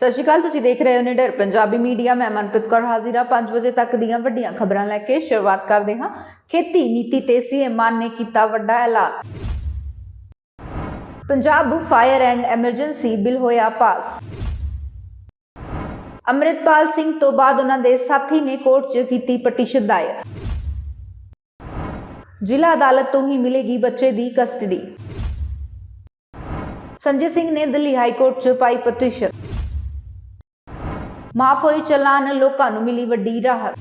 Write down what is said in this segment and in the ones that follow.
ਸਤਿ ਸ਼੍ਰੀ ਅਕਾਲ, ਤੁਸੀਂ ਦੇਖ ਰਹੇ ਹੋ ਨਿਡਰ। ਪੰਜਾਬੀ ਮੀਡੀਆ, ਮੈਂ ਮਨਪ੍ਰੀਤ ਕੌਰ ਹਾਜ਼ਰ 5 ਵਜੇ ਤੱਕ ਦੀਆਂ ਵੱਡੀਆਂ ਖਬਰਾਂ ਲੈ ਕੇ ਸ਼ੁਰੂਆਤ ਕਰਦੇ ਹਾਂ। ਖੇਤੀ ਨੀਤੀ ਤੇ ਸੀਐਮ ਮਾਨ ਨੇ ਕੀਤਾ ਵੱਡਾ ਐਲਾਨ। Punjab fire and emergency bill ਹੋਇਆ ਪਾਸ। ਅੰਮ੍ਰਿਤਪਾਲ ਸਿੰਘ ਤੋਂ ਬਾਅਦ ਉਹਨਾਂ ਦੇ ਸਾਥੀ ਨੇ ਕੋਰਟ 'ਚ ਕੀਤੀ ਪਟੀਸ਼ਨ ਦਾਇਰ। ਜ਼ਿਲ੍ਹਾ ਅਦਾਲਤ ਤੋਂ ਹੀ ਮਿਲੇਗੀ ਬੱਚੇ ਦੀ ਕਸਟਡੀ। ਸੰਜੇ ਸਿੰਘ ਨੇ ਦਿੱਲੀ ਹਾਈ ਕੋਰਟ 'ਚ ਪਾਈ ਪਟੀਸ਼ਨ। ਮਾਫ ਹੋਏ ਚਲਾਨ ਲੋਕਾਂ ਨੂੰ ਮਿਲੀ ਵੱਡੀ ਰਾਹਤ।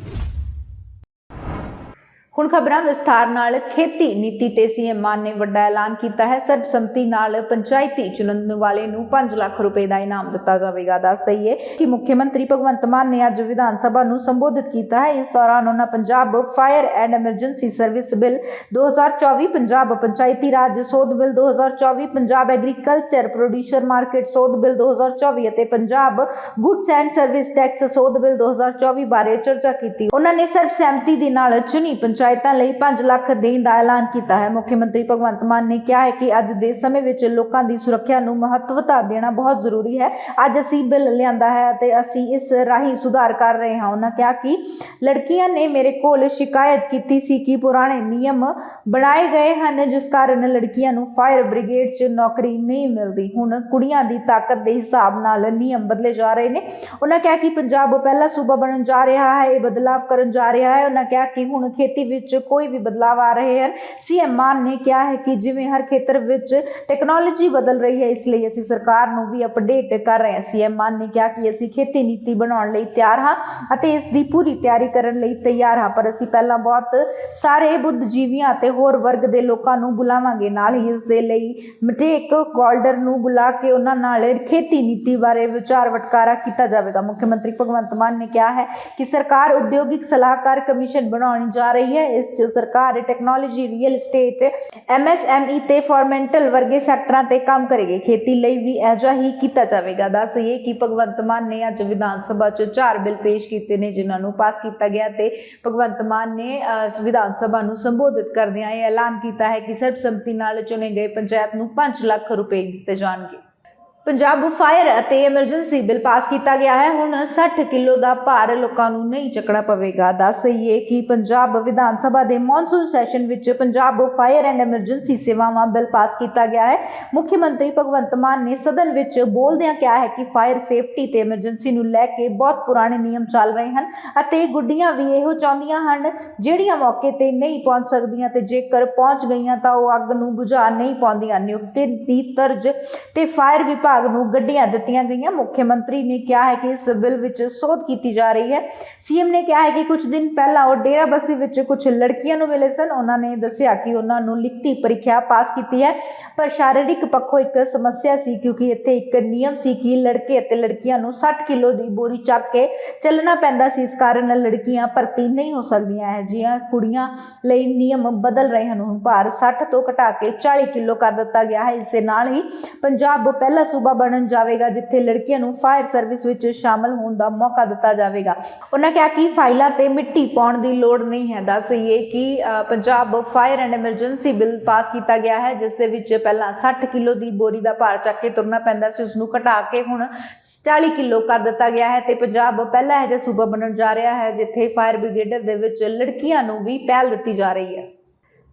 ਹੁਣ ਖਬਰਾਂ ਵਿਸਥਾਰ ਨਾਲ ਖੇਤੀ ਨੀਤੀ ਤੇ ਸੀਐਮ ਮਾਨ ਨੇ ਵੱਡਾ ਐਲਾਨ ਕੀਤਾ ਹੈ। ਸਰਬਸੰਮਤੀ ਨਾਲ ਪੰਚਾਇਤੀ ਚੁਣਨ ਵਾਲੇ ਨੂੰ 5 ਲੱਖ ਰੁਪਏ ਦਾ ਇਨਾਮ ਦਿੱਤਾ ਜਾਵੇਗਾ। ਦੱਸ ਸਹੀ ਹੈ ਕਿ ਮੁੱਖ ਮੰਤਰੀ ਭਗਵੰਤ ਮਾਨ ਨੇ ਅੱਜ ਵਿਧਾਨ ਸਭਾ ਨੂੰ ਸੰਬੋਧਿਤ ਕੀਤਾ ਹੈ। ਇਸ ਦੌਰਾਨ ਉਹਨਾਂ Punjab fire and emergency service bill 2024 Punjab ਪੰਚਾਇਤੀ ਰਾਜ ਸੋਧ bill 2024 Punjab agriculture producer market ਸੋਧ ਬਿੱਲ 2024 ਅਤੇ Punjab goods and service tax ਸੋਧ ਬਿੱਲ 2024 ਬਾਰੇ ਚਰਚਾ ਕੀਤੀ। ਉਹਨਾਂ ਨੇ ਸਰਬਸਹਿਮਤੀ ਦੇ ਨਾਲ ਚੁਣੀ ਪੰਚਾਇਤਾਂ ਲਈ 5 ਲੱਖ ਦੇਣ ਦਾ ਐਲਾਨ ਕੀਤਾ ਹੈ। ਮੁੱਖ ਮੰਤਰੀ ਭਗਵੰਤ ਮਾਨ ਨੇ ਕਿਹਾ ਹੈ ਕਿ ਅੱਜ ਦੇ ਸਮੇਂ ਵਿੱਚ ਲੋਕਾਂ ਦੀ ਸੁਰੱਖਿਆ ਨੂੰ ਮਹੱਤਵਤਾ ਦੇਣਾ ਬਹੁਤ ਜ਼ਰੂਰੀ ਹੈ। ਅੱਜ ਅਸੀਂ ਬਿੱਲ ਲਿਆਂਦਾ ਹੈ ਅਤੇ ਅਸੀਂ ਇਸ ਰਾਹੀਂ ਸੁਧਾਰ ਕਰ ਰਹੇ ਹਾਂ। ਉਹਨਾਂ ਕਿਹਾ ਕਿ ਲੜਕੀਆਂ ਨੇ ਮੇਰੇ ਕੋਲ ਸ਼ਿਕਾਇਤ ਕੀਤੀ ਸੀ ਕਿ ਪੁਰਾਣੇ ਨਿਯਮ ਬਣਾਏ ਗਏ ਹਨ, ਜਿਸ ਕਾਰਨ ਲੜਕੀਆਂ ਨੂੰ ਫਾਇਰ ਬ੍ਰਿਗੇਡ 'ਚ ਨੌਕਰੀ ਨਹੀਂ ਮਿਲਦੀ। ਹੁਣ ਕੁੜੀਆਂ ਦੀ ਤਾਕਤ ਦੇ ਹਿਸਾਬ ਨਾਲ ਨਿਯਮ ਬਦਲੇ ਜਾ ਰਹੇ ਨੇ। ਉਹਨਾਂ ਕਿਹਾ ਕਿ ਪੰਜਾਬ ਪਹਿਲਾ ਸੂਬਾ ਬਣਨ ਜਾ ਰਿਹਾ ਹੈ, ਇਹ ਬਦਲਾਵ ਕਰਨ ਜਾ ਰਿਹਾ ਹੈ। ਉਹਨਾਂ ਕਿਹਾ ਕਿ ਹੁਣ ਖੇਤੀ ਵਿੱਚ ਕੋਈ ਵੀ ਬਦਲਾਵ ਆ ਰਹੇ ਹਨ। ਸੀਐਮ ਮਾਨ ਨੇ ਕਿਹਾ ਹੈ ਕਿ ਜਿਵੇਂ ਹਰ ਖੇਤਰ ਵਿੱਚ ਟੈਕਨੋਲੋਜੀ ਬਦਲ ਰਹੀ ਹੈ, ਇਸ ਲਈ ਅਸੀਂ ਸਰਕਾਰ ਨੂੰ ਵੀ ਅਪਡੇਟ ਕਰ ਰਹੇ ਹਾਂ। ਸੀਐਮ ਮਾਨ ਨੇ ਕਿਹਾ ਕਿ ਅਸੀਂ ਖੇਤੀ ਨੀਤੀ ਬਣਾਉਣ ਲਈ ਤਿਆਰ ਹਾਂ ਅਤੇ ਇਸ ਦੀ ਪੂਰੀ ਤਿਆਰੀ ਕਰਨ ਲਈ ਤਿਆਰ ਹਾਂ, ਪਰ ਅਸੀਂ ਪਹਿਲਾਂ ਬਹੁਤ ਸਾਰੇ ਬੁੱਧਜੀਵੀਆਂ ਅਤੇ ਹੋਰ ਵਰਗ ਦੇ ਲੋਕਾਂ ਨੂੰ ਬੁਲਾਵਾਂਗੇ। ਨਾਲ ਹੀ ਇਸ ਦੇ ਲਈ ਮਟੇਕ ਗੋਲਡਰ ਨੂੰ ਬੁਲਾ ਕੇ ਉਹਨਾਂ ਨਾਲ ਖੇਤੀ ਨੀਤੀ ਬਾਰੇ ਵਿਚਾਰ ਵਟਕਾਰਾ ਕੀਤਾ ਜਾਵੇਗਾ। ਮੁੱਖ ਮੰਤਰੀ ਭਗਵੰਤ ਮਾਨ ਨੇ ਕਿਹਾ ਹੈ ਕਿ ਸਰਕਾਰ ਉਦਯੋਗਿਕ ਸਲਾਹਕਾਰ ਕਮਿਸ਼ਨ ਬਣਾਉਣ ਜਾ ਰਹੀ ਹੈ। ਇਸ 'ਚ ਸਰਕਾਰ ਟੈਕਨੋਲੋਜੀ ਰੀਅਲ ਏਸਟੇਟ ਐਮਐਸਐਮਈ ਤੇ ਫਾਰਮੈਂਟਲ ਵਰਗੇ ਸੈਕਟਰਾਂ ਤੇ ਕੰਮ ਕਰੇਗੀ। ਖੇਤੀ ਲਈ ਵੀ ਅਜਿਹਾ ਹੀ ਕੀਤਾ ਜਾਵੇਗਾ। ਦੱਸਈਏ ਕਿ ਭਗਵੰਤ ਮਾਨ ਨੇ ਅੱਜ ਵਿਧਾਨ ਸਭਾ 'ਚ ਚਾਰ ਬਿੱਲ ਪੇਸ਼ ਕੀਤੇ ਨੇ ਜਿਨ੍ਹਾਂ ਨੂੰ ਪਾਸ ਕੀਤਾ ਗਿਆ ਤੇ ਭਗਵੰਤ ਮਾਨ ਨੇ ਅਹ, ਵਿਧਾਨ ਸਭਾ ਨੂੰ ਸੰਬੋਧਿਤ ਕਰਦਿਆਂ ਇਹ ਐਲਾਨ ਕੀਤਾ ਹੈ ਕਿ ਸਰਬਸੰਮਤੀ ਨਾਲ ਚੁਣੇ ਗਏ ਪੰਚਾਇਤ ਨੂੰ 5 ਲੱਖ ਰੁਪਏ ਦਿੱਤੇ ਜਾਣਗੇ। ਪੰਜਾਬ ਫਾਇਰ ਅਤੇ ਐਮਰਜੈਂਸੀ ਬਿੱਲ ਪਾਸ ਕੀਤਾ ਗਿਆ ਹੈ। ਹੁਣ 60 ਕਿਲੋ ਦਾ ਭਾਰ ਲੋਕਾਂ ਨੂੰ ਨਹੀਂ ਚੱਕਣਾ ਪਵੇਗਾ। ਦੱਸ ਸਹੀਏ ਕਿ ਪੰਜਾਬ ਵਿਧਾਨ ਸਭਾ ਦੇ ਮੌਨਸੂਨ ਸੈਸ਼ਨ ਵਿੱਚ ਪੰਜਾਬ ਫਾਇਰ ਐਂਡ ਐਮਰਜੈਂਸੀ ਸੇਵਾਵਾਂ ਬਿੱਲ ਪਾਸ ਕੀਤਾ ਗਿਆ ਹੈ। ਮੁੱਖ ਮੰਤਰੀ ਭਗਵੰਤ ਮਾਨ ਨੇ ਸਦਨ ਵਿੱਚ ਬੋਲਦਿਆਂ ਕਿਹਾ ਹੈ ਕਿ ਫਾਇਰ ਸੇਫਟੀ ਤੇ ਐਮਰਜੈਂਸੀ ਨੂੰ ਲੈ ਕੇ ਬਹੁਤ ਪੁਰਾਣੇ ਨਿਯਮ ਚੱਲ ਰਹੇ ਹਨ ਅਤੇ ਗੁੱਡੀਆਂ ਵੀ ਇਹੋ ਚਾਹੁੰਦੀਆਂ ਹਨ, ਜਿਹੜੀਆਂ ਮੌਕੇ ਤੇ ਨਹੀਂ ਪਹੁੰਚ ਸਕਦੀਆਂ ਤੇ ਜੇਕਰ ਪਹੁੰਚ ਗਈਆਂ ਤਾਂ ਉਹ ਅੱਗ ਨੂੰ ਬੁਝਾ ਨਹੀਂ ਪਾਉਂਦੀਆਂ। ਨਿਯੁਕਤੀ ਦੀ ਤਰਜ ਤੇ ਫਾਇਰ ਵਿਭਾਗ ਨੂੰ ਗੱਡੀਆਂ ਦਿੱਤੀਆਂ ਗਈਆਂ। ਮੁੱਖ ਮੰਤਰੀ ਨੇ ਕਿਹਾ ਹੈ ਕਿ ਇਸ ਬਿੱਲ ਵਿੱਚ ਸੋਧ ਕੀਤੀ ਜਾ ਰਹੀ ਹੈ। ਸੀਐਮ ਨੇ ਕਿਹਾ ਹੈ ਕਿ ਕੁਝ ਦਿਨ ਪਹਿਲਾਂ ਉਹ ਡੇਰਾਬੱਸੀ ਵਿੱਚ ਕੁਝ ਲੜਕੀਆਂ ਨੂੰ ਮਿਲੇ ਸਨ। ਉਹਨਾਂ ਨੇ ਦੱਸਿਆ ਕਿ ਉਹਨਾਂ ਨੂੰ ਲਿਖਤੀ ਪ੍ਰੀਖਿਆ ਪਾਸ ਕੀਤੀ ਹੈ। ਪਰ ਸ਼ਾਰੀਰਿਕ ਪੱਖੋਂ ਇੱਕ ਸਮੱਸਿਆ ਸੀ ਕਿਉਂਕਿ ਇੱਥੇ ਇੱਕ ਨਿਯਮ ਸੀ ਕਿ ਲੜਕੇ ਅਤੇ ਲੜਕੀਆਂ ਨੂੰ 60 ਕਿਲੋ ਦੀ ਬੋਰੀ ਚੱਕ ਕੇ ਚੱਲਣਾ ਪੈਂਦਾ ਸੀ। ਇਸ ਕਾਰਨ ਲੜਕੀਆਂ ਭਰਤੀ ਨਹੀਂ ਹੋ ਸਕਦੀਆਂ ਹੈ। ਜੀਆਂ ਕੁੜੀਆਂ ਲਈ ਨਿਯਮ ਬਦਲ ਰਹੇ ਹਨ। ਹੁਣ ਭਾਰ 60 ਤੋਂ ਘਟਾ ਕੇ 40 ਕਿਲੋ ਕਰ ਦਿੱਤਾ ਗਿਆ ਹੈ। ਇਸ ਦੇ ਨਾਲ ਹੀ ਪੰਜਾਬ ਪਹਿਲਾ ਸੂਬਾ ਬਣਨ ਜਾਵੇਗਾ, ਜਿੱਥੇ ਲੜਕੀਆਂ ਨੂੰ ਫਾਇਰ ਸਰਵਿਸ ਵਿੱਚ ਸ਼ਾਮਲ ਹੋਣ ਦਾ ਮੌਕਾ ਦਿੱਤਾ ਜਾਵੇਗਾ। ਉਹਨਾਂ ਕਿਹਾ ਕਿ ਫਾਈਲਾਂ ਤੇ ਮਿੱਟੀ ਪਾਉਣ ਦੀ ਲੋੜ ਨਹੀਂ ਹੈ। ਦੱਸਈਏ ਕਿ Punjab fire and emergency bill pass ਕੀਤਾ ਗਿਆ ਹੈ, ਜਿਸ ਦੇ ਵਿੱਚ ਪਹਿਲਾਂ 60 ਕਿਲੋ ਦੀ ਬੋਰੀ ਦਾ ਭਾਰ ਚੱਕ ਕੇ ਤੁਰਨਾ ਪੈਂਦਾ ਸੀ ਉਸ ਨੂੰ ਘਟਾ ਕੇ ਹੁਣ 40 ਕਿਲੋ ਕਰ ਦਿੱਤਾ ਗਿਆ ਹੈ ਤੇ ਪੰਜਾਬ ਪਹਿਲਾ ਇਹ ਜਿਹਾ ਸੂਬਾ ਬਣਨ ਜਾ ਰਿਹਾ ਹੈ, ਜਿੱਥੇ ਫਾਇਰ ਬ੍ਰਿਗੇਡਰ ਦੇ ਵਿੱਚ ਲੜਕੀਆਂ ਨੂੰ ਵੀ ਪਹਿਲ ਦਿੱਤੀ ਜਾ ਰਹੀ ਹੈ।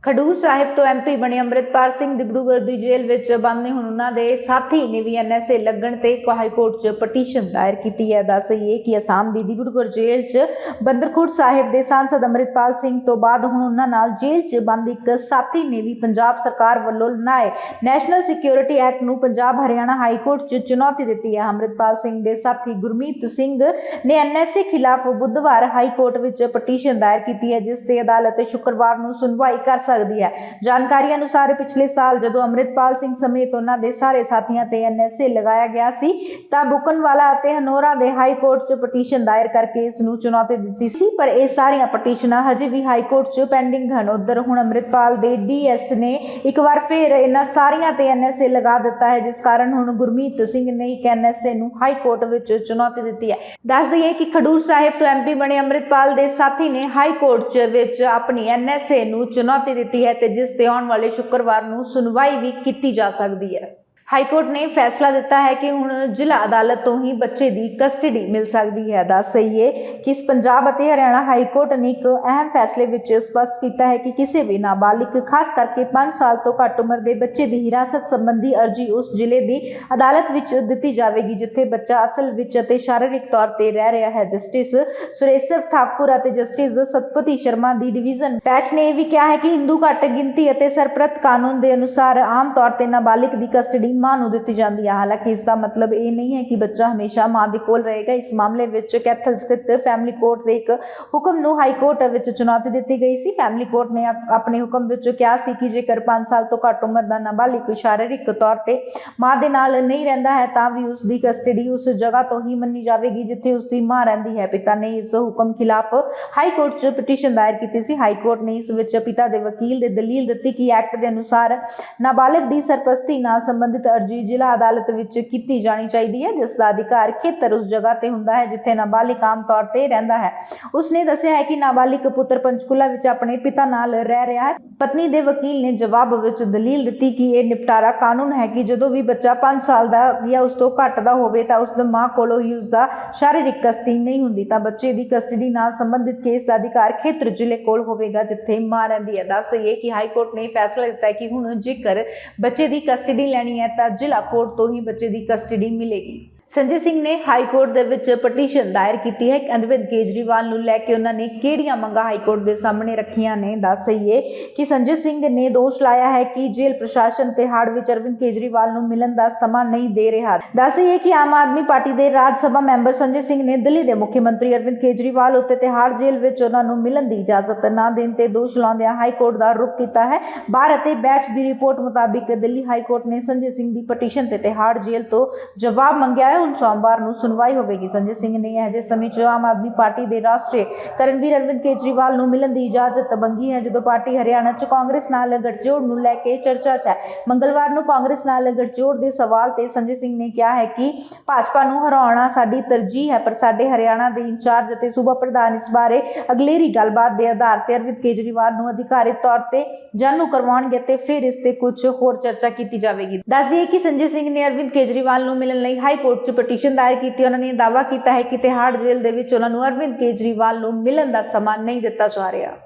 ਖਡੂਰ ਸਾਹਿਬ ਤੋਂ ਐਮਪੀ ਬਣੇ ਅੰਮ੍ਰਿਤਪਾਲ ਸਿੰਘ ਦਿਬੜੂਗੜ੍ਹ ਦੀ ਜੇਲ੍ਹ ਵਿੱਚ ਬੰਦ ਨੇ ਹੁਣ ਉਹਨਾਂ ਦੇ ਸਾਥੀ ਨੇ ਵੀ ਐਨਐਸਏ ਲੱਗਣ ਤੇ ਹਾਈ ਕੋਰਟ 'ਚ ਪਟੀਸ਼ਨ ਦਾਇਰ ਕੀਤੀ ਹੈ। ਦੱਸ ਦੱਸਈਏ ਕਿ ਅਸਾਮ ਦੀ ਦਿਬੜੂਗੜ੍ਹ ਜੇਲ੍ਹ 'ਚ ਬੰਦਰਖੁਰ ਸਾਹਿਬ ਦੇ ਸਾਂਸਦ ਅੰਮ੍ਰਿਤਪਾਲ ਸਿੰਘ ਤੋਂ ਬਾਅਦ ਹੁਣ ਉਹਨਾਂ ਨਾਲ ਜੇਲ੍ਹ 'ਚ ਬੰਦ ਇੱਕ ਸਾਥੀ ਨੇ ਵੀ ਪੰਜਾਬ ਸਰਕਾਰ ਵੱਲੋਂ ਲਾਏ ਨੈਸ਼ਨਲ ਸਿਕਿਉਰਿਟੀ ਐਕਟ ਨੂੰ ਪੰਜਾਬ ਹਰਿਆਣਾ ਹਾਈ ਕੋਰਟ 'ਚ ਚੁਣੌਤੀ ਦਿੱਤੀ ਹੈ। ਅੰਮ੍ਰਿਤਪਾਲ ਸਿੰਘ ਦੇ ਸਾਥੀ ਗੁਰਮੀਤ ਸਿੰਘ ਨੇ ਐਨਐਸਏ ਖਿਲਾਫ ਬੁੱਧਵਾਰ ਹਾਈ ਕੋਰਟ ਵਿੱਚ ਪਟੀਸ਼ਨ ਦਾਇਰ ਕੀਤੀ ਹੈ, ਜਿਸ ਤੇ ਅਦਾਲਤ ਸ਼ੁੱਕਰਵਾਰ ਨੂੰ ਸੁਣਵਾਈ ਕਰ ਸਕਦੀ ਹੈ। ਜਾਣਕਾਰੀ ਅਨੁਸਾਰ ਪਿਛਲੇ ਸਾਲ ਜਦੋਂ ਅੰਮ੍ਰਿਤਪਾਲ ਸਿੰਘ ਸਮੇਤ ਉਹਨਾਂ ਦੇ ਸਾਰੇ ਸਾਥੀਆਂ ਤੇ ਐਨਐਸਏ ਲਗਾਇਆ ਗਿਆ ਸੀ, ਤਾਂ ਬੁਕਨਵਾਲਾ ਅਤੇ ਹਨੋਰਾ ਦੇ ਹਾਈ ਕੋਰਟ 'ਚ ਪਟੀਸ਼ਨ ਦਾਇਰ ਕਰਕੇ ਇਸ ਨੂੰ ਚੁਣੌਤੀ ਦਿੱਤੀ ਸੀ। ਪਰ ਇਹ ਸਾਰੀਆਂ ਪਟੀਸ਼ਨਾਂ ਹਜੇ ਵੀ ਹਾਈ ਕੋਰਟ 'ਚ ਪੈਂਡਿੰਗ ਹਨ। ਉਧਰ ਹੁਣ ਅੰਮ੍ਰਿਤਪਾਲ ਦੇ ਡੀਐਸ ਨੇ ਇੱਕ ਵਾਰ ਫੇਰ ਇਹਨਾਂ ਸਾਰੀਆਂ ਤੇ ਐਨਐਸਏ ਲਗਾ ਦਿੱਤਾ ਹੈ, ਜਿਸ ਕਾਰਨ ਹੁਣ ਗੁਰਮੀਤ ਸਿੰਘ ਨੇ ਇੱਕ ਐਨਐਸਏ ਨੂੰ ਹਾਈ ਕੋਰਟ ਵਿੱਚ ਚੁਣੌਤੀ ਦਿੱਤੀ ਹੈ। ਦੱਸ ਦਈਏ ਕਿ ਖਡੂਰ ਸਾਹਿਬ ਤੋਂ ਐਮਪੀ ਬਣੇ ਅੰਮ੍ਰਿਤਪਾਲ ਦੇ ਸਾਥੀ ਨੇ ਹਾਈ ਕੋਰਟ 'ਚ ਵਿੱਚ ਆਪਣੀ ਐਨਐਸਏ ਨੂੰ ਚੁਣੌਤੀ ਦਿੱਤੀ ਹੈ ਤੇ ਜਿਸ ਤੇ ਆਉਣ ਵਾਲੇ ਸ਼ੁੱਕਰਵਾਰ ਨੂੰ ਸੁਣਵਾਈ ਵੀ ਕੀਤੀ ਜਾ ਸਕਦੀ ਹੈ। ਹਾਈ ਕੋਰਟ ਨੇ ਫੈਸਲਾ ਦਿੱਤਾ ਹੈ ਕਿ ਹੁਣ ਜ਼ਿਲ੍ਹਾ ਅਦਾਲਤ ਤੋਂ ਹੀ ਬੱਚੇ ਦੀ ਕਸਟਡੀ ਮਿਲ ਸਕਦੀ ਹੈ। ਦੱਸ ਸਹੀਏ ਕਿ ਇਸ ਪੰਜਾਬ ਅਤੇ ਹਰਿਆਣਾ ਹਾਈ ਕੋਰਟ ਨੇ ਇੱਕ ਅਹਿਮ ਫੈਸਲੇ ਵਿੱਚ ਸਪਸ਼ਟ ਕੀਤਾ ਹੈ ਕਿ ਕਿਸੇ ਵੀ ਨਾਬਾਲਿਗ, ਖਾਸ ਕਰਕੇ 5 ਸਾਲ ਤੋਂ ਘੱਟ ਉਮਰ ਦੇ ਬੱਚੇ ਦੀ ਹਿਰਾਸਤ ਸੰਬੰਧੀ ਅਰਜ਼ੀ ਉਸ ਜ਼ਿਲ੍ਹੇ ਦੀ ਅਦਾਲਤ ਵਿੱਚ ਦਿੱਤੀ ਜਾਵੇਗੀ, ਜਿੱਥੇ ਬੱਚਾ ਅਸਲ ਵਿੱਚ ਅਤੇ ਸ਼ਾਰੀਰਿਕ ਤੌਰ ਤੇ ਰਹਿ ਰਿਹਾ ਹੈ। ਜਸਟਿਸ ਸੁਰੇਸ਼ਵ ਠਾਕੁਰ ਅਤੇ ਜਸਟਿਸ ਸਤਪਤੀ ਸ਼ਰਮਾ ਦੀ ਡਿਵੀਜ਼ਨ ਬੈਂਚ ਨੇ ਇਹ ਵੀ ਕਿਹਾ ਹੈ ਕਿ ਹਿੰਦੂ ਘੱਟ ਗਿਣਤੀ ਅਤੇ ਸਰਪ੍ਰਸਤ ਕਾਨੂੰਨ ਦੇ ਅਨੁਸਾਰ ਆਮ ਤੌਰ ਤੇ ਨਾਬਾਲਿਗ ਦੀ ਕਸਟਡੀ ਮਾਂ ਨੂੰ ਦਿੱਤੀ ਜਾਂਦੀ ਹੈ ਹਾਲਾਂਕਿ ਇਸ ਦਾ ਮਤਲਬ ਇਹ ਨਹੀਂ ਹੈ ਕਿ ਬੱਚਾ ਹਮੇਸ਼ਾ ਮਾਂ ਦੇ ਕੋਲ ਰਹੇਗਾ। ਇਸ ਮਾਮਲੇ ਵਿੱਚ ਕੈਥਲ ਸਥਿਤ ਫੈਮਿਲੀ ਕੋਰਟ ਦੇ ਇੱਕ ਹੁਕਮ ਨੂੰ ਹਾਈ ਕੋਰਟ ਵਿੱਚ ਚੁਣੌਤੀ ਦਿੱਤੀ ਗਈ ਸੀ। ਫੈਮਿਲੀ ਕੋਰਟ ਨੇ ਆਪਣੇ ਹੁਕਮ ਵਿੱਚ ਕਿਹਾ ਸੀ ਕਿ ਜੇਕਰ 5 ਸਾਲ ਤੋਂ ਘੱਟ ਉਮਰ ਦਾ ਨਾਬਾਲਿਗ ਸ਼ਾਰੀਰਿਕ ਤੌਰ ਤੇ ਮਾਂ ਦੇ ਨਾਲ ਨਹੀਂ ਰਹਿੰਦਾ ਹੈ, ਤਾਂ ਵੀ ਉਸ ਦੀ ਕਸਟਡੀ ਉਸ ਜਗ੍ਹਾ ਤੋਂ ਹੀ ਮੰਨੀ ਜਾਵੇਗੀ, ਜਿੱਥੇ ਉਸ ਦੀ ਮਾਂ ਰਹਿੰਦੀ ਹੈ। ਪਿਤਾ ਨੇ ਇਸ ਹੁਕਮ ਖਿਲਾਫ ਹਾਈ ਕੋਰਟ 'ਚ ਪਟੀਸ਼ਨ ਦਾਇਰ ਕੀਤੀ ਸੀ। ਹਾਈ ਕੋਰਟ ਨੇ ਇਸ ਵਿੱਚ ਪਿਤਾ ਦੇ ਵਕੀਲ ਦੇ ਦਲੀਲ ਦਿੱਤੀ ਕਿ ਐਕਟ ਦੇ ਅਨੁਸਾਰ ਨਾਬਾਲਿਗ ਦੀ ਸਰਪ੍ਰਸਤੀ ਨਾਲ ਸੰਬੰਧਿਤ ਅਰਜ਼ੀ ਜ਼ਿਲ੍ਹਾ ਅਦਾਲਤ ਵਿੱਚ ਕੀਤੀ ਜਾਣੀ ਚਾਹੀਦੀ ਹੈ, ਜਿਸ ਦਾ ਅਧਿਕਾਰ ਖੇਤਰ ਉਸ ਜਗ੍ਹਾ ਤੇ ਹੁੰਦਾ ਹੈ ਜਿੱਥੇ ਨਾਬਾਲਿਗ ਆਮ ਤੌਰ ਤੇ ਰਹਿੰਦਾ ਹੈ। ਉਸਨੇ ਦੱਸਿਆ ਹੈ ਕਿ ਨਾਬਾਲਿਗ ਪੁੱਤਰ ਪੰਚਕੂਲਾ ਵਿੱਚ ਆਪਣੇ ਪਿਤਾ ਨਾਲ ਰਹਿ ਰਿਹਾ ਹੈ। ਪਤਨੀ ਦੇ ਵਕੀਲ ਨੇ ਜਵਾਬ ਵਿੱਚ ਦਲੀਲ ਦਿੱਤੀ ਕਿ ਇਹ ਨਿਪਟਾਰਾ ਕਾਨੂੰਨ ਹੈ ਕਿ ਜਦੋਂ ਵੀ ਬੱਚਾ 5 ਸਾਲ ਦਾ ਜਾਂ ਉਸ ਤੋਂ ਘੱਟ ਦਾ ਹੋਵੇ ਤਾਂ ਉਸ ਦੀ ਮਾਂ ਕੋਲੋਂ ਹੀ ਉਸ ਦਾ ਸ਼ਾਰੀਰਿਕ ਕਸਟਡੀ ਨਹੀਂ ਹੁੰਦੀ, ਤਾਂ ਬੱਚੇ ਦੀ ਕਸਟਡੀ ਨਾਲ ਸੰਬੰਧਿਤ ਕੇਸ ਦਾ ਅਧਿਕਾਰ ਖੇਤਰ ਜ਼ਿਲ੍ਹੇ ਕੋਲ ਹੋਵੇਗਾ, ਜਿੱਥੇ ਮਾਂ ਰਹਿੰਦੀ ਹੈ। ਦੱਸ ਇਹ ਕਿ ਹਾਈ ਕੋਰਟ ਨੇ ਫੈਸਲਾ ਦਿੱਤਾ ਹੈ ਕਿ ਹੁਣ ਜੇਕਰ ਬੱਚੇ ਦੀ ਕਸਟਡੀ ਲੈਣੀ ਹੈ ਤਾਂ ਜ਼ਿਲ੍ਹਾ ਕੋਰਟ ਤੋਂ ਹੀ ਬੱਚੇ ਦੀ ਕਸਟਡੀ ਮਿਲੇਗੀ। ਸੰਜੇ ਸਿੰਘ ਨੇ ਹਾਈ ਕੋਰਟ ਦੇ ਵਿੱਚ ਪਟੀਸ਼ਨ ਦਾਇਰ ਕੀਤੀ ਹੈ। ਕਿ ਅਰਵਿੰਦ ਕੇਜਰੀਵਾਲ ਨੂੰ ਲੈ ਕੇ ਉਹਨਾਂ ਨੇ ਕਿਹੜੀਆਂ ਮੰਗਾਂ ਹਾਈ ਕੋਰਟ ਦੇ ਸਾਹਮਣੇ ਰੱਖੀਆਂ ਨੇ? ਦੱਸ ਸਹੀਏ ਕਿ ਸੰਜੇ ਸਿੰਘ ਨੇ ਦੋਸ਼ ਲਾਇਆ ਹੈ ਕਿ ਜੇਲ੍ਹ ਪ੍ਰਸ਼ਾਸਨ ਤੇ ਹਾੜ ਵਿੱਚ ਅਰਵਿੰਦ ਕੇਜਰੀਵਾਲ ਨੂੰ ਮਿਲਣ ਦਾ ਸਮਾਂ ਨਹੀਂ ਦੇ ਰਿਹਾ। ਦੱਸ ਸਹੀਏ ਕਿ ਆਮ ਆਦਮੀ ਪਾਰਟੀ ਦੇ ਰਾਜ ਸਭਾ ਮੈਂਬਰ ਸੰਜੇ ਸਿੰਘ ਨੇ ਦਿੱਲੀ ਦੇ ਮੁੱਖ ਮੰਤਰੀ ਅਰਵਿੰਦ ਕੇਜਰੀਵਾਲ ਉੱਤੇ ਤਿਹਾੜ ਜੇਲ੍ਹ ਵਿੱਚ ਉਹਨਾਂ ਨੂੰ ਮਿਲਣ ਦੀ ਇਜਾਜ਼ਤ ਨਾ ਦੇਣ ਤੇ ਦੋਸ਼ ਲਾਉਂਦਿਆਂ ਹਾਈ ਕੋਰਟ ਦਾ ਰੁਖ ਕੀਤਾ ਹੈ। ਬਾਰ ਅਤੇ ਬੈਚ ਦੀ ਰਿਪੋਰਟ ਮੁਤਾਬਿਕ ਦਿੱਲੀ ਹਾਈ ਕੋਰਟ ਨੇ ਸੰਜੇ ਸਿੰਘ ਦੀ ਪਟੀਸ਼ਨ ਤੇ ਤਿਹਾੜ ਜੇਲ੍ਹ ਤੋਂ ਜਵਾਬ ਮੰਗਿਆ ਹੈ। ਹੁਣ ਸੋਮਵਾਰ ਨੂੰ ਸੁਣਵਾਈ ਹੋਵੇਗੀ। ਸੰਜੇ ਸਿੰਘ ਨੇ ਇਹ ਸਮੇਂ 'ਚ ਆਮ ਆਦਮੀ ਪਾਰਟੀ ਦੇ ਰਾਸ਼ਟਰੀ ਕਰਨਵੀਰ ਅਰਵਿੰਦ ਕੇਜਰੀਵਾਲ ਨੂੰ ਮਿਲਣ ਦੀ ਇਜਾਜ਼ਤ ਮੰਗੀ ਹੈ, ਜਦੋਂ ਪਾਰਟੀ ਹਰਿਆਣਾ 'ਚ ਕਾਂਗਰਸ ਨਾਲ ਗੱਠਜੋੜ ਨੂੰ ਲੈ ਕੇ ਚਰਚਾ 'ਚ ਹੈ। ਮੰਗਲਵਾਰ ਨੂੰ ਕਾਂਗਰਸ ਨਾਲ ਗੱਠਜੋੜ ਦੇ ਸਵਾਲ ਤੇ ਸੰਜੇ ਸਿੰਘ ਨੇ ਕਿਹਾ ਹੈ ਕਿ ਭਾਜਪਾ ਨੂੰ ਹਰਾਉਣਾ ਸਾਡੀ ਤਰਜੀਹ ਹੈ, ਪਰ ਸਾਡੇ ਹਰਿਆਣਾ ਦੇ ਇੰਚਾਰਜ ਅਤੇ ਸੂਬਾ ਪ੍ਰਧਾਨ ਇਸ ਬਾਰੇ ਅਗਲੇਰੀ ਗੱਲਬਾਤ ਦੇ ਆਧਾਰ ਤੇ ਅਰਵਿੰਦ ਕੇਜਰੀਵਾਲ ਨੂੰ ਅਧਿਕਾਰਿਤ ਤੌਰ ਤੇ ਜਾਣੂ ਕਰਵਾਉਣਗੇ ਤੇ ਫਿਰ ਇਸ ਤੇ ਕੁਝ ਹੋਰ ਚਰਚਾ ਕੀਤੀ ਜਾਵੇਗੀ। ਦੱਸ ਕਿ ਸੰਜੇ ਸਿੰਘ ਨੇ ਅਰਵਿੰਦ ਕੇਜਰੀਵਾਲ ਨੂੰ ਮਿਲਣ ਲਈ ਹਾਈ ਕੋਰਟ 'ਚ ਪਟੀਸ਼ਨ ਦਾਇਰ ਕੀਤੀ, ਉਹਨਾਂ ਨੇ ਦਾਅਵਾ ਕੀਤਾ ਹੈ ਕਿ ਤਿਹਾੜ ਜੇਲ੍ਹ ਦੇ ਵਿੱਚ ਉਹਨਾਂ ਨੂੰ ਅਰਵਿੰਦ ਕੇਜਰੀਵਾਲ ਨੂੰ ਮਿਲਣ ਦਾ ਸਮਾਂ ਨਹੀਂ ਦਿੱਤਾ ਜਾ ਰਿਹਾ।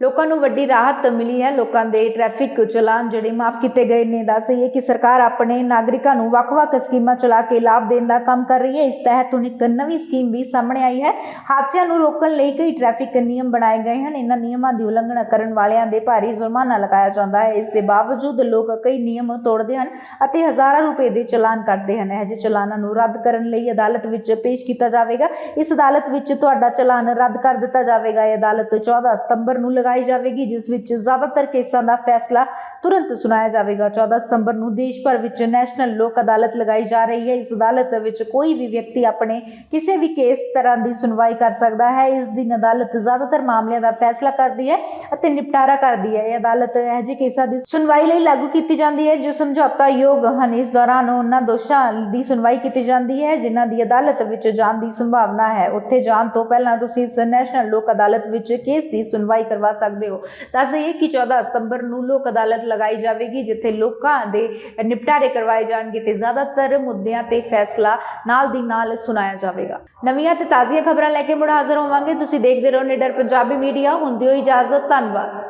ਲੋਕਾਂ ਨੂੰ ਵੱਡੀ ਰਾਹਤ ਮਿਲੀ ਹੈ, ਲੋਕਾਂ ਦੇ ਟ੍ਰੈਫਿਕ ਚਲਾਨ ਜਿਹੜੇ ਮਾਫ ਕੀਤੇ ਗਏ ਨੇ, ਦੱਸ ਇਹ ਕਿ ਸਰਕਾਰ ਆਪਣੇ ਨਾਗਰਿਕਾਂ ਨੂੰ ਵੱਖ-ਵੱਖ ਸਕੀਮਾਂ ਚਲਾ ਕੇ ਲਾਭ ਦੇਣ ਦਾ ਕੰਮ ਕਰ ਰਹੀ ਹੈ। ਇਸ ਤਹਿਤ ਹੁਣ ਇੱਕ ਨਵੀਂ ਸਕੀਮ ਵੀ ਸਾਹਮਣੇ ਆਈ ਹੈ। ਹਾਦਸਿਆਂ ਨੂੰ ਰੋਕਣ ਲਈ ਕਈ ਟ੍ਰੈਫਿਕ ਨਿਯਮ ਬਣਾਏ ਗਏ ਹਨ। ਇਹਨਾਂ ਨਿਯਮਾਂ ਦੀ ਉਲੰਘਣਾ ਕਰਨ ਵਾਲਿਆਂ ਦੇ ਭਾਰੀ ਜੁਰਮਾਨਾ ਲਗਾਇਆ ਜਾਂਦਾ ਹੈ। ਇਸ ਦੇ ਬਾਵਜੂਦ ਲੋਕ ਕਈ ਨਿਯਮ ਤੋੜਦੇ ਹਨ ਅਤੇ ਹਜ਼ਾਰਾਂ ਰੁਪਏ ਦੇ ਚਲਾਨ ਕੱਟਦੇ ਹਨ। ਇਹ ਜਿਹੇ ਚਲਾਨਾਂ ਨੂੰ ਰੱਦ ਕਰਨ ਲਈ ਅਦਾਲਤ ਵਿੱਚ ਪੇਸ਼ ਕੀਤਾ ਜਾਵੇਗਾ। ਇਸ ਅਦਾਲਤ ਵਿੱਚ ਤੁਹਾਡਾ ਚਲਾਨ ਰੱਦ ਕਰ ਦਿੱਤਾ ਜਾਵੇਗਾ। ਇਹ ਅਦਾਲਤ 14 ਸਤੰਬਰ ਨੂੰ ਲਗਾ ਲਗਾਈ ਜਾਵੇਗੀ, ਜਿਸ ਵਿੱਚ ਜ਼ਿਆਦਾਤਰ ਕੇਸਾਂ ਦਾ ਫੈਸਲਾ ਤੁਰੰਤ ਸੁਣਾਇਆ ਜਾਵੇਗਾ। 14 ਸਤੰਬਰ ਨੂੰ ਦੇਸ਼ ਭਰ ਵਿੱਚ ਨੈਸ਼ਨਲ ਲੋਕ ਅਦਾਲਤ ਲਗਾਈ ਜਾ ਰਹੀ ਹੈ। ਇਸ ਅਦਾਲਤ ਵਿੱਚ ਕੋਈ ਵੀ ਵਿਅਕਤੀ ਆਪਣੇ ਕਿਸੇ ਵੀ ਕੇਸ ਤਰ੍ਹਾਂ ਦੀ ਸੁਣਵਾਈ ਕਰ ਸਕਦਾ ਹੈ। ਇਸ ਦਿਨ ਅਦਾਲਤ ਜ਼ਿਆਦਾਤਰ ਮਾਮਲਿਆਂ ਦਾ ਫੈਸਲਾ ਕਰਦੀ ਹੈ ਅਤੇ ਨਿਪਟਾਰਾ ਕਰਦੀ ਹੈ। ਇਹ ਅਦਾਲਤ ਇਹੋ ਜਿਹੇ ਕੇਸਾਂ ਦੀ ਸੁਣਵਾਈ ਲਈ ਲਾਗੂ ਕੀਤੀ ਜਾਂਦੀ ਹੈ, ਜੋ ਸਮਝੌਤਾ ਯੋਗ ਹਨ। ਇਸ ਦੌਰਾਨ ਉਹਨਾਂ ਦੋਸ਼ਾਂ ਦੀ ਸੁਣਵਾਈ ਕੀਤੀ ਜਾਂਦੀ ਹੈ, ਜਿਨ੍ਹਾਂ ਦੀ ਅਦਾਲਤ ਵਿੱਚ ਜਾਣ ਦੀ ਸੰਭਾਵਨਾ ਹੈ। ਉੱਥੇ ਜਾਣ ਤੋਂ ਪਹਿਲਾਂ ਤੁਸੀਂ ਇਸ ਨੈਸ਼ਨਲ ਲੋਕ ਅਦਾਲਤ ਵਿੱਚ ਕੇਸ ਦੀ ਸੁਣਵਾਈ ਕਰਵਾ ਸਕਦੇ ਹੋ। ਦੱਸ ਦਈਏ ਕਿ 14 ਸਤੰਬਰ ਨੂੰ ਲੋਕ ਅਦਾਲਤ ਲਗਾਈ ਜਾਵੇਗੀ, ਜਿੱਥੇ ਲੋਕਾਂ ਦੇ ਨਿਪਟਾਰੇ ਕਰਵਾਏ ਜਾਣਗੇ ਤੇ ਜ਼ਿਆਦਾਤਰ ਮੁੱਦਿਆਂ ਤੇ ਫੈਸਲਾ ਨਾਲ ਦੀ ਨਾਲ ਸੁਣਾਇਆ ਜਾਵੇਗਾ। ਨਵੀਆਂ ਤੇ ਤਾਜ਼ੀਆਂ ਖਬਰਾਂ ਲੈ ਕੇ ਮੁੜ ਹਾਜ਼ਰ ਹੋਵਾਂਗੇ। ਤੁਸੀਂ ਦੇਖਦੇ ਰਹੋ ਨਿਡਰ ਪੰਜਾਬੀ ਮੀਡੀਆ। ਹੁੰਦੀ ਹੋਈ ਇਜਾਜ਼ਤ। ਧੰਨਵਾਦ।